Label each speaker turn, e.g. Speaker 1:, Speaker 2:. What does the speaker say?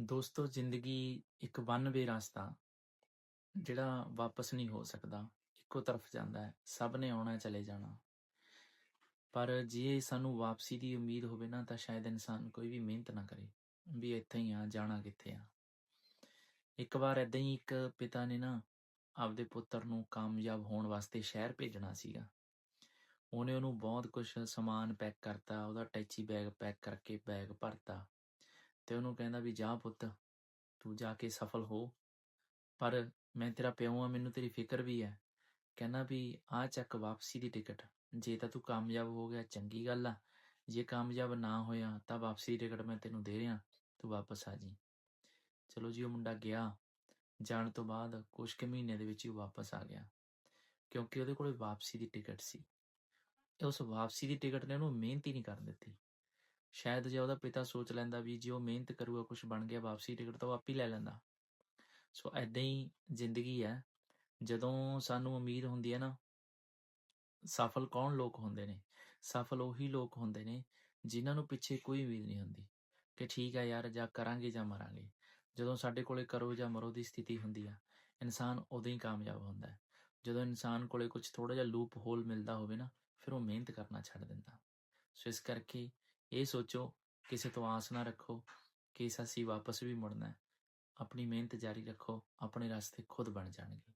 Speaker 1: ਦੋਸਤੋ, ਜ਼ਿੰਦਗੀ ਇੱਕ ਵਨ ਵੇ ਰਸਤਾ, ਜਿਹੜਾ ਵਾਪਸ ਨਹੀਂ ਹੋ ਸਕਦਾ। ਇੱਕੋ ਤਰਫ ਜਾਂਦਾ ਹੈ, ਸਭ ਨੇ ਆਉਣਾ ਚਲੇ ਜਾਣਾ। ਪਰ ਜੇ ਸਾਨੂੰ ਵਾਪਸੀ ਦੀ ਉਮੀਦ ਹੋਵੇ ਨਾ, ਤਾਂ ਸ਼ਾਇਦ ਇਨਸਾਨ ਕੋਈ ਵੀ ਮਿਹਨਤ ਨਾ ਕਰੇ, ਵੀ ਇੱਥੇ ਹੀ ਆ, ਜਾਣਾ ਕਿੱਥੇ ਆ। ਇੱਕ ਵਾਰ ਏਦਾਂ ਹੀ ਇੱਕ ਪਿਤਾ ਨੇ ਨਾ ਆਪਦੇ ਪੁੱਤਰ ਨੂੰ ਕਾਮਯਾਬ ਹੋਣ ਵਾਸਤੇ ਸ਼ਹਿਰ ਭੇਜਣਾ ਸੀਗਾ। ਉਹਨੇ ਉਹਨੂੰ ਬਹੁਤ ਕੁਝ ਸਮਾਨ ਪੈਕ ਕਰਤਾ, ਉਹਦਾ ਟੈਚੀ ਬੈਗ ਪੈਕ ਕਰਕੇ ਬੈਗ ਭਰਤਾ। ਤੇ ਉਹਨੂੰ ਕਹਿੰਦਾ ਵੀ ਜਾ ਪੁੱਤ, ਤੂੰ ਜਾ ਕੇ ਸਫਲ ਹੋ। ਪਰ ਮੈਂ ਤੇਰਾ ਪਿਓ ਆ ਮੈਨੂੰ ਤੇਰੀ ਫਿਕਰ ਵੀ ਹੈ। ਕਹਿੰਦਾ ਵੀ ਆ ਚੱਕ ਵਾਪਸੀ ਦੀ ਟਿਕਟ। ਜੇ ਤਾਂ ਤੂੰ ਕਾਮਯਾਬ ਹੋ ਗਿਆ, ਚੰਗੀ ਗੱਲ ਆ। ਜੇ ਕਾਮਯਾਬ ਨਾ ਹੋਇਆ ਤਾਂ ਵਾਪਸੀ ਦੀ ਟਿਕਟ ਮੈਂ ਤੈਨੂੰ ਦੇ ਰਿਹਾ, ਤੂੰ ਵਾਪਸ ਆ ਜੀ। ਚਲੋ ਜੀ, ਉਹ ਮੁੰਡਾ ਗਿਆ। ਜਾਣ ਤੋਂ ਬਾਅਦ ਕੁਝ ਕੁ ਮਹੀਨੇ ਦੇ ਵਿੱਚ ਹੀ ਵਾਪਸ ਆ ਗਿਆ। ਕਿਉਂਕਿ ਉਹਦੇ ਕੋਲ ਵਾਪਸੀ ਦੀ ਟਿਕਟ ਸੀ। ਉਸ ਵਾਪਸੀ ਦੀ ਟਿਕਟ ਨੇ ਉਹਨੂੰ ਮਿਹਨਤ ਹੀ ਨਹੀਂ ਕਰਨ ਦਿੱਤੀ। ਸ਼ਾਇਦ ਜੇ ਉਹਦਾ ਪਿਤਾ ਸੋਚ ਲੈਂਦਾ ਵੀ ਜੇ ਉਹ ਮਿਹਨਤ ਕਰੂਗਾ ਕੁਝ ਬਣ ਗਿਆ ਵਾਪਸੀ ਟਿਕਟ, ਤਾਂ ਉਹ ਆਪ ਹੀ ਲੈ ਲੈਂਦਾ। ਸੋ ਐਦਾਂ ਹੀ ਜ਼ਿੰਦਗੀ ਹੈ। ਜਦੋਂ ਸਾਨੂੰ ਉਮੀਦ ਹੁੰਦੀ ਹੈ ਨਾ, ਸਫਲ ਕੌਣ ਲੋਕ ਹੁੰਦੇ ਨੇ? ਸਫਲ ਉਹੀ ਲੋਕ ਹੁੰਦੇ ਨੇ ਜਿਨ੍ਹਾਂ ਨੂੰ ਪਿੱਛੇ ਕੋਈ ਉਮੀਦ ਨਹੀਂ ਹੁੰਦੀ ਕਿ ਠੀਕ ਹੈ ਯਾਰ, ਜਾਂ ਕਰਾਂਗੇ ਜਾਂ ਮਰਾਂਗੇ। ਜਦੋਂ ਸਾਡੇ ਕੋਲੇ ਕਰੋ ਜਾਂ ਮਰੋ ਦੀ ਸਥਿਤੀ ਹੁੰਦੀ ਆ, ਇਨਸਾਨ ਉਦੋਂ ਹੀ ਕਾਮਯਾਬ ਹੁੰਦਾ ਹੈ। ਜਦੋਂ ਇਨਸਾਨ ਕੋਲੇ ਕੁਝ ਥੋੜਾ ਜਿਹਾ ਲੂਪ ਹੋਲ ਮਿਲਦਾ ਹੋਵੇ ਨਾ, ਫਿਰ ਉਹ ਮਿਹਨਤ ਕਰਨਾ ਛੱਡ ਦਿੰਦਾ। ਸੋ ਇਸ ਕਰਕੇ ਇਹ ਸੋਚੋ ਕਿਸੇ ਤੋਂ ਆਸ ਨਾ ਰੱਖੋ ਕਿ ਅਸੀਂ ਵਾਪਸ ਵੀ ਮੁੜਨਾ ਹੈ ਆਪਣੀ ਮਿਹਨਤ ਜਾਰੀ ਰੱਖੋ ਆਪਣੇ ਰਸਤੇ ਖੁਦ ਬਣ ਜਾਣਗੇ